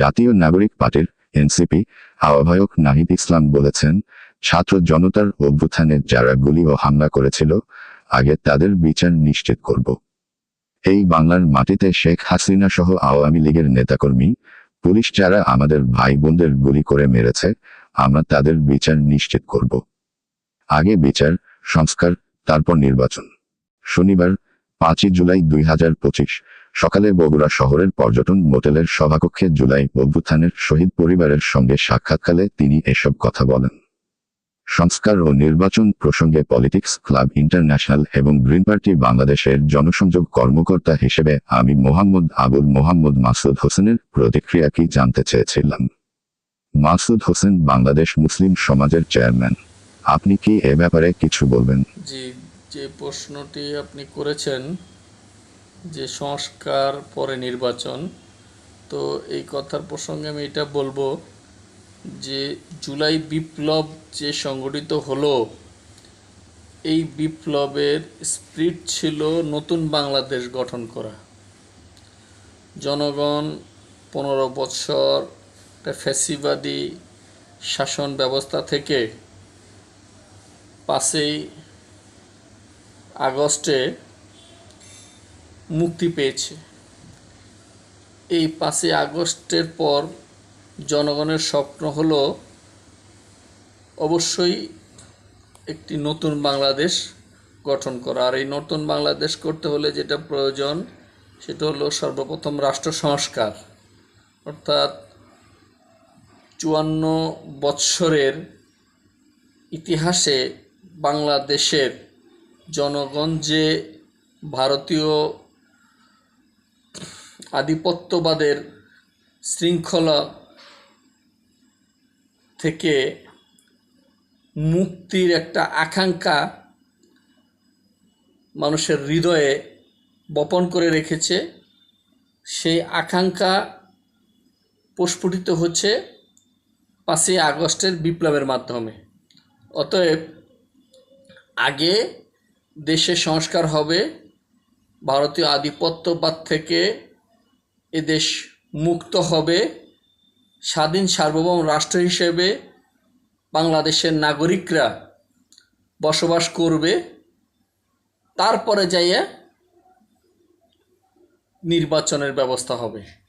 জাতীয় নাগরিক পার্টির এনসিপি আহ্বায়ক নাহিদ ইসলাম বলেছেন, ছাত্র জনতার অভ্যুত্থানে যারা গুলি ও হামলা করেছিল, আগে তাদের বিচার নিশ্চিত করব। এই বাংলার মাটিতে শেখ হাসিনা সহ আওয়ামী লীগের নেতাকর্মী, পুলিশ যারা আমাদের ভাই বোনদের গুলি করে মেরেছে, আমরা তাদের বিচার নিশ্চিত করব। আগে বিচার, সংস্কার, তারপর নির্বাচন। শনিবার পাঁচই জুলাই দুই হাজার পঁচিশ, সকালে বগুড়া শহরের পর্যটন মোটেলের সভাকক্ষে জুলাই অভ্যুত্থানের শহীদ পরিবারের সঙ্গে সাক্ষাৎকালে তিনি এসব কথা বলেন। সংস্কার ও নির্বাচন প্রসঙ্গে পলিটিক্স ক্লাব ইন্টারন্যাশনাল এবং গ্রিন পার্টি বাংলাদেশের জনসংযোগ কর্মকর্তা হিসেবে আমি মোহাম্মদ আবুল মোহাম্মদ মাসুদ হোসেনের প্রতিক্রিয়া কি জানতে চেয়েছিলাম? মাসুদ হোসেন বাংলাদেশ মুসলিম সমাজের চেয়ারম্যান। আপনি কি এ ব্যাপারে কিছু বলবেন? যে প্রশ্নটি আপনি করেছেন যে সংস্কার পরে নির্বাচন, তো এই কথার প্রসঙ্গে আমি এটা বলব যে জুলাই বিপ্লব যে সংগঠিত হলো, এই বিপ্লবের স্পিরিট ছিল নতুন বাংলাদেশ গঠন করা। জনগণ পনেরো বৎসর ফ্যাসিবাদী শাসন ব্যবস্থা থেকে পাঁচই আগস্টে মুক্তি পেয়েছে। এই পাঁচই আগস্টের পর জনগণের স্বপ্ন হলো অবশ্যই একটি নতুন বাংলাদেশ গঠন করা। আর এই নতুন বাংলাদেশ করতে হলে যেটা প্রয়োজন, সেটা হলো সর্বপ্রথম রাষ্ট্র সংস্কার। অর্থাৎ চুয়ান্ন বৎসরের ইতিহাসে বাংলাদেশের জনগণ যে ভারতীয় আধিপত্যবাদের শৃঙ্খলা থেকে মুক্তির একটা আকাঙ্ক্ষা মানুষের হৃদয়ে বপন করে রেখেছে, সেই আকাঙ্ক্ষা প্রস্ফুটিত হচ্ছে পাঁচই আগস্টের বিপ্লবের মাধ্যমে। অতএব আগে দেশে সংস্কার হবে। ভারতীয় আধিপত্যবাদ থেকে এ দেশ মুক্ত হবে। স্বাধীন সার্বভৌম রাষ্ট্র হিসেবে বাংলাদেশের নাগরিকরা বসবাস করবে। তারপরে যাইয়া নির্বাচনের ব্যবস্থা হবে।